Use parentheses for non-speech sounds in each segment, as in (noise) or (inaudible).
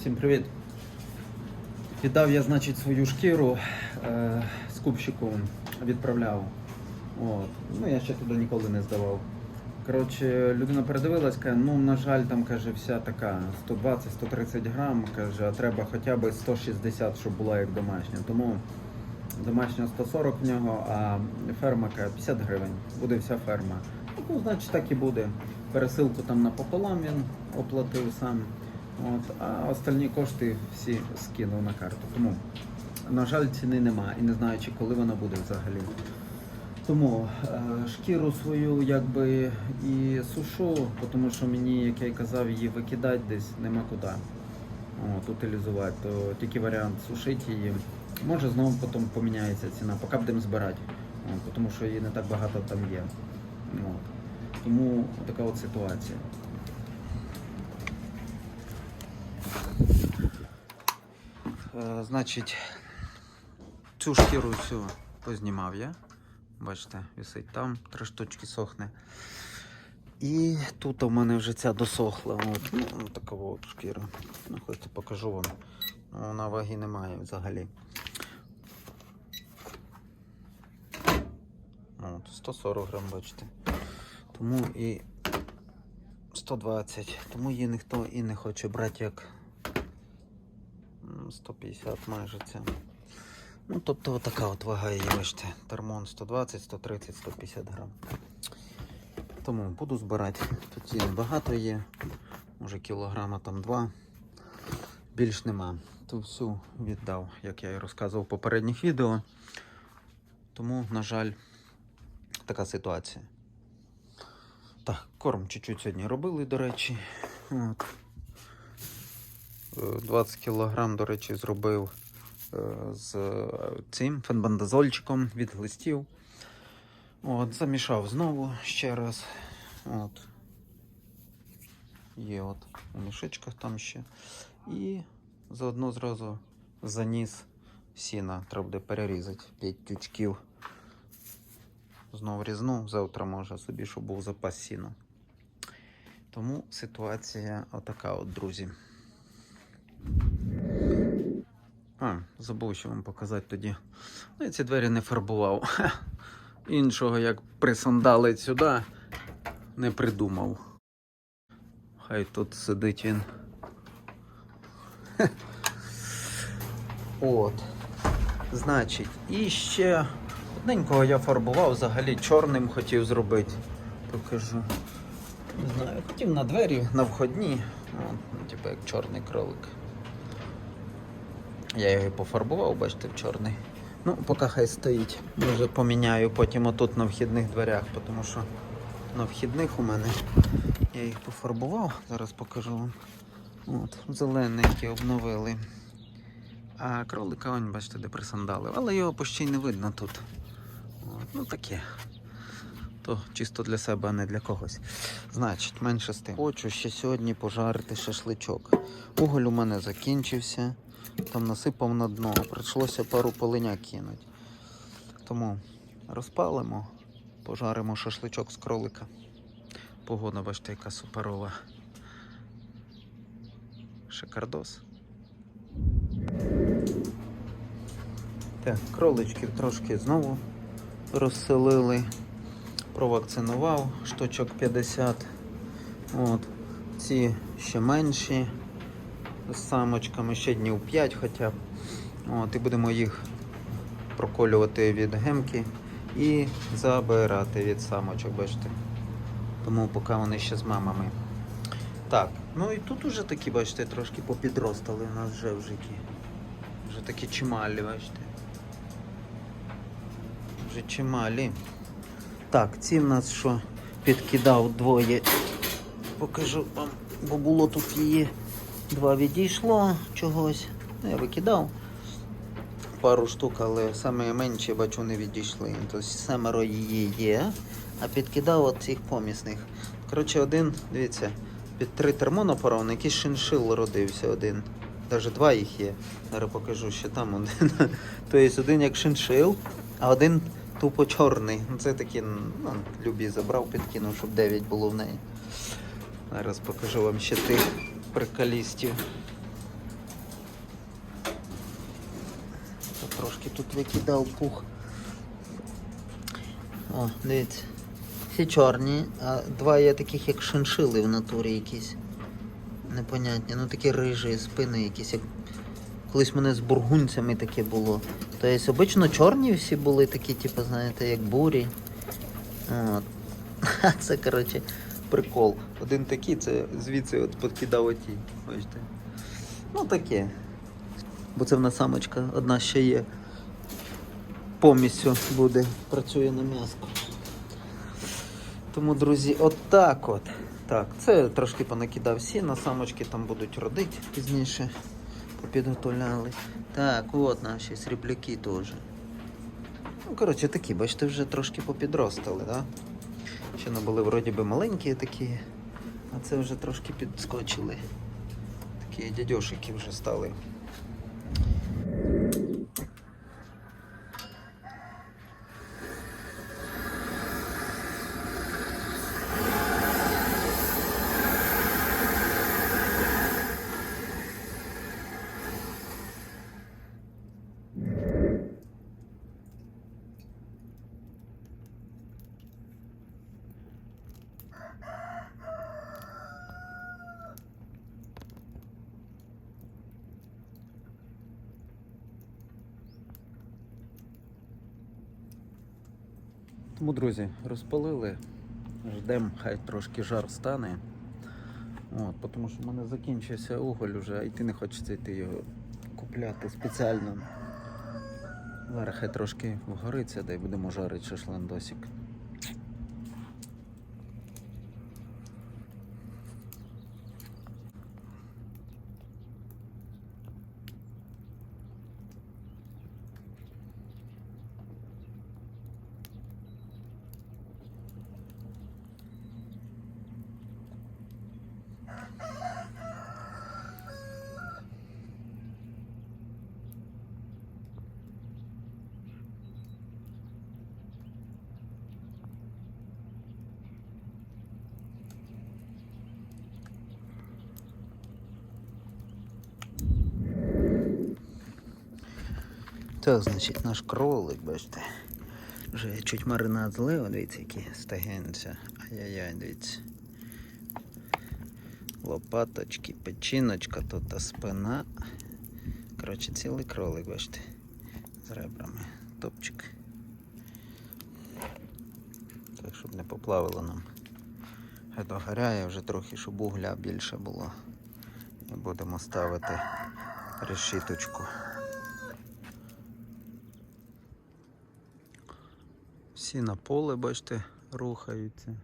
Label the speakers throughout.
Speaker 1: Всім привіт. Віддав я, значить, свою шкіру е, скупщику відправляв. От. Ну, я ще туди ніколи не здавав. Коротше, людина передивилась, каже, ну, на жаль, там каже, вся така 120-130 грам, каже, а треба хоча б 160, щоб була як домашня. Тому домашня 140 в нього, а ферма каже, 50 гривень. Буде вся ферма. Ну, значить, так і буде. Пересилку там напополам він оплатив сам. От, а остальні кошти всі скинув на карту. Тому, на жаль, ціни нема і не знаю, чи коли вона буде взагалі. Тому е, шкіру свою якби і сушу, тому що мені, як я й казав, її викидати десь нема куди от, утилізувати. То тільки варіант сушити її. Може знову потім поміняється ціна, поки будемо збирати. От, тому що її не так багато там є. От. Тому така от ситуація. Е, Значить, цю шкіру всю познімав я. Бачите, висить там, три штучки сохне. І тут у мене вже ця досохла. От, ну, така от шкіра. Ну, хочете покажу вам. Ну, Вона ваги немає взагалі. От, 140 грам, бачите. Тому і 120. Тому її ніхто і не хоче брати як 150 майже це. Ну, тобто така от вага її, бачите. Термон 120, 130, 150 грам. Тому буду збирати. Тут її багато є. Може кілограма там два. Більш нема. Ту всю віддав, як я і розказував в попередніх відео. Тому, на жаль, така ситуація. Так, корм чуть-чуть сьогодні робили, до речі. От. Е, 20 кг, до речі, зробив е, з цим фенбандазольчиком від глистів. От, замішав знову ще раз. От. Є от у мішечках там ще. І заодно зразу заніс сіна. Треба буде перерізати 5 тючків. Знову різну, завтра може собі, щоб був запас сіна. Тому ситуація отака от, друзі. А, забув ще вам показати тоді. Ну, я ці двері не фарбував. (laughs) Іншого, як присандалить сюди, не придумав. Хай тут сидить він. (laughs) От. Значить, і ще одненького я фарбував, взагалі чорним хотів зробити. Покажу. Не знаю, хотів на двері, на входні. Ну, типу як чорний кролик. Я його пофарбував, бачите, в чорний. Ну, поки хай стоїть. Може поміняю потім отут на вхідних дверях, тому що на вхідних у мене я їх пофарбував, зараз покажу вам. От, зелененькі обновили. А кролика, он, бачите, де присандалив. Але його почти не видно тут. От, ну таке. То чисто для себе, а не для когось. Значить, менше з тим. Хочу ще сьогодні пожарити шашличок. Уголь у мене закінчився. Там насипав на дно, прийшлося пару полиняк кинути. Тому розпалимо, пожаримо шашличок з кролика. Погода, бачите, яка суперова. Шикардос. Так, кроличків трошки знову розселили. Провакцинував штучок 50. От. Ці ще менші з самочками, ще днів 5 хоча б. От, і будемо їх проколювати від гемки і забирати від самочок, бачите. Тому поки вони ще з мамами. Так, ну і тут уже такі, бачите, трошки попідростали у нас вже в. Вже такі чималі, бачите. Вже чималі. Так, ці в нас що підкидав двоє. Покажу вам, бо було тут її. Два відійшло чогось. Ну, Я викидав пару штук, але саме менші бачу не відійшли. Тобто семеро її є, а підкидав от цих помісних. Коротше, один, дивіться, під три термонопоровни, якийсь шиншил родився один. Навіть два їх є. Зараз покажу, що там один. (laughs) Тобто один як шиншил, а один тупо чорний. Ну, Це такі, ну, любі забрав, підкинув, щоб 9 було в неї. Зараз покажу вам ще тих приколістів.
Speaker 2: Трошки тут викидав пух. О, дивіться. Всі чорні, а два є таких, як шиншили в натурі якісь. Непонятні. Ну такі рижі, спини якісь, як колись мене з бургунцями таке було. Тобто обично чорні всі були такі, типу, знаєте, як бурі. От. А (laughs) це, коротше прикол. Один такий, це звідси от подкидав оті. Бачите. Ну таке. Бо це в нас самочка одна ще є. Повністю буде, працює на м'яско. Тому, друзі, отак от. Так, це трошки понакидав сіна, самочки там будуть родити пізніше. Попідготовляли. Так, от наші срібляки теж. Ну, коротше, такі, бачите, вже трошки попідростали, да? Ще були вроді би маленькі такі, а це вже трошки підскочили. Такі дядьошики вже стали. Тому, друзі, розпалили. Ждемо, хай трошки жар стане. От, тому що в мене закінчився уголь вже, а йти не хочеться йти його купляти спеціально. Зараз хай трошки вгориться, й будемо жарити шашландосик. Так, значить, наш кролик, бачите. Вже чуть маринад злив, дивіться, які стагенця. Ай-яй-яй, дивіться. Лопаточки, печіночка, тут спина. Коротше, цілий кролик, бачите. З ребрами. Топчик. Так, щоб не поплавило нам. Хай догоряє вже трохи, щоб угля більше було. І будемо ставити решіточку. Всі на поле, бачите, рухаються.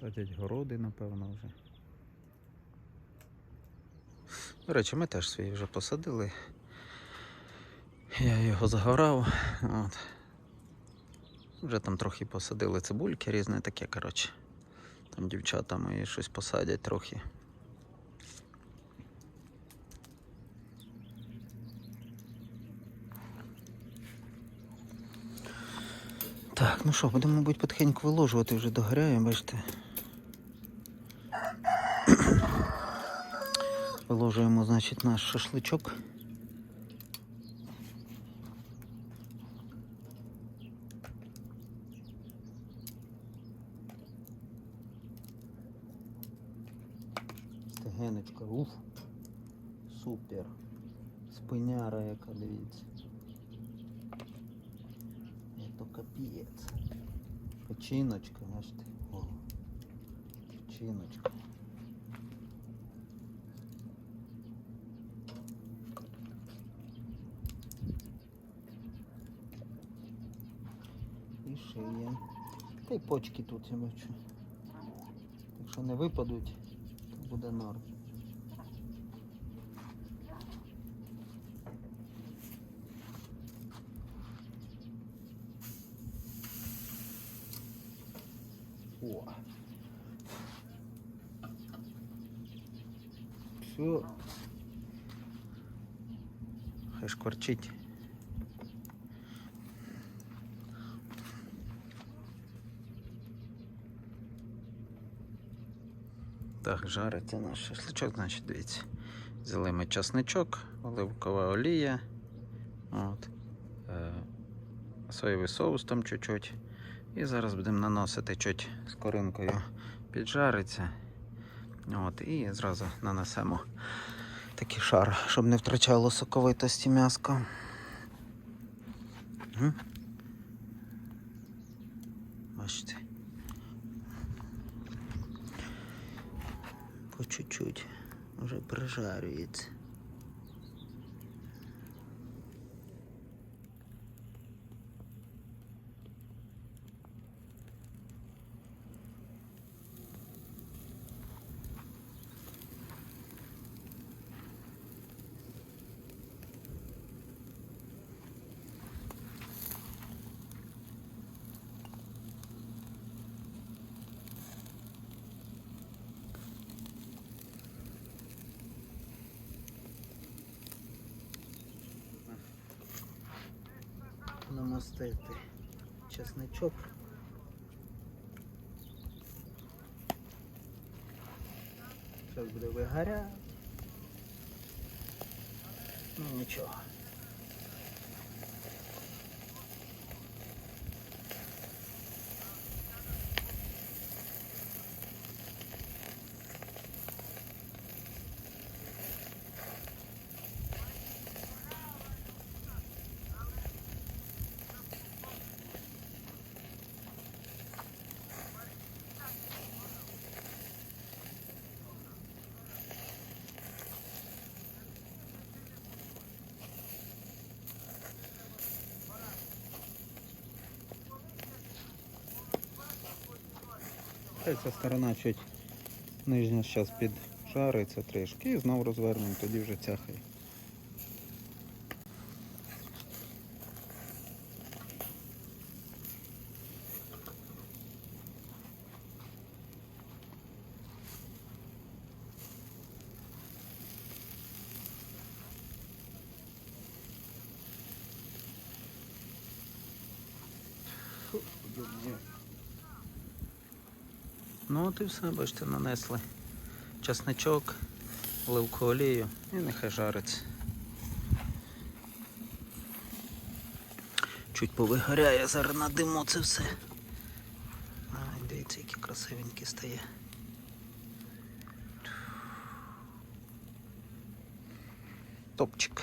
Speaker 2: Татять городи, напевно, вже. До речі, ми теж свої вже посадили. Я його загорав. От. Вже там трохи посадили цибульки різне таке, коротше. Там дівчата мої щось посадять трохи. Так, ну що, будемо, мабуть, потихеньку виложувати, вже догоряє, бачите. Виложуємо, значить, наш шашличок. Стегеночка, уф. Супер. Спиняра яка, дивіться. Это капец. Печіночка, бачите. О. Печіночка. Й почки тут я бачу. Якщо не випадуть, то буде норм. О. Все. Хай шкварчить. Так, жариться наш шашличок, значить, дивіться. Взяли ми часничок, оливкова олія. От. Е, соєвий соус там чуть-чуть. І зараз будемо наносити чуть з коринкою піджариться. От, і зразу нанесемо такий шар, щоб не втрачало соковитості м'яска. Бачите. По чуть-чуть вже прижарюється. Намастити чесничок. Зараз буде вигаря. Ну нічого.
Speaker 1: Хай ця сторона чуть нижня зараз піджариться трішки і знову розвернемо, тоді вже. Фу, ё-моё.
Speaker 2: Ну от і все, бачите, нанесли часничок, оливку олію і нехай жариться. Чуть повигоряє, зараз надимо це все. Ай, дивіться, які красивенькі стає. Топчик.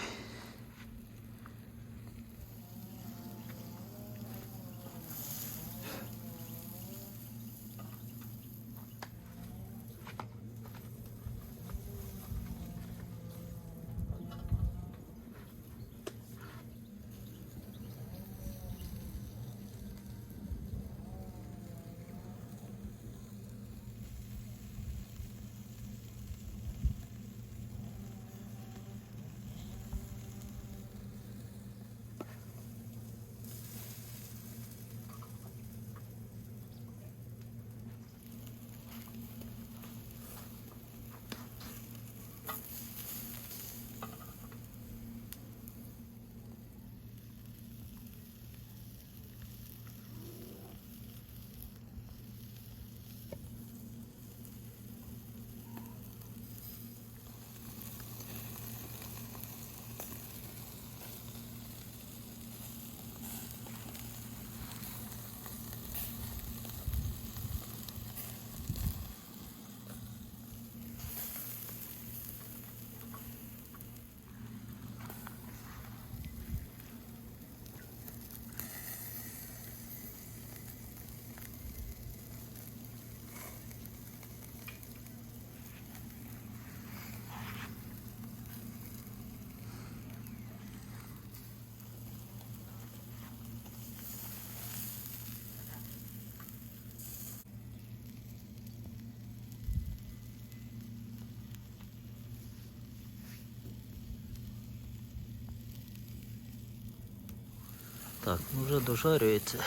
Speaker 2: Так, ну вже дожарюється.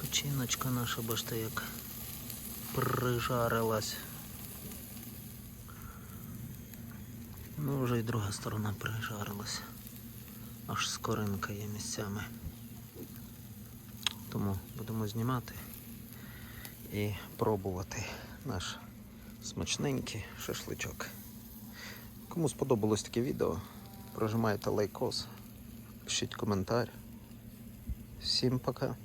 Speaker 2: Печіночка наша, бачите, як прижарилась. Ну, вже і друга сторона прижарилась. Аж скоринка є місцями. Тому будемо знімати і пробувати наш Смачненький шашличок. Кому сподобалось таке відео, прожимайте лайкос, пишіть коментар. Всім пока.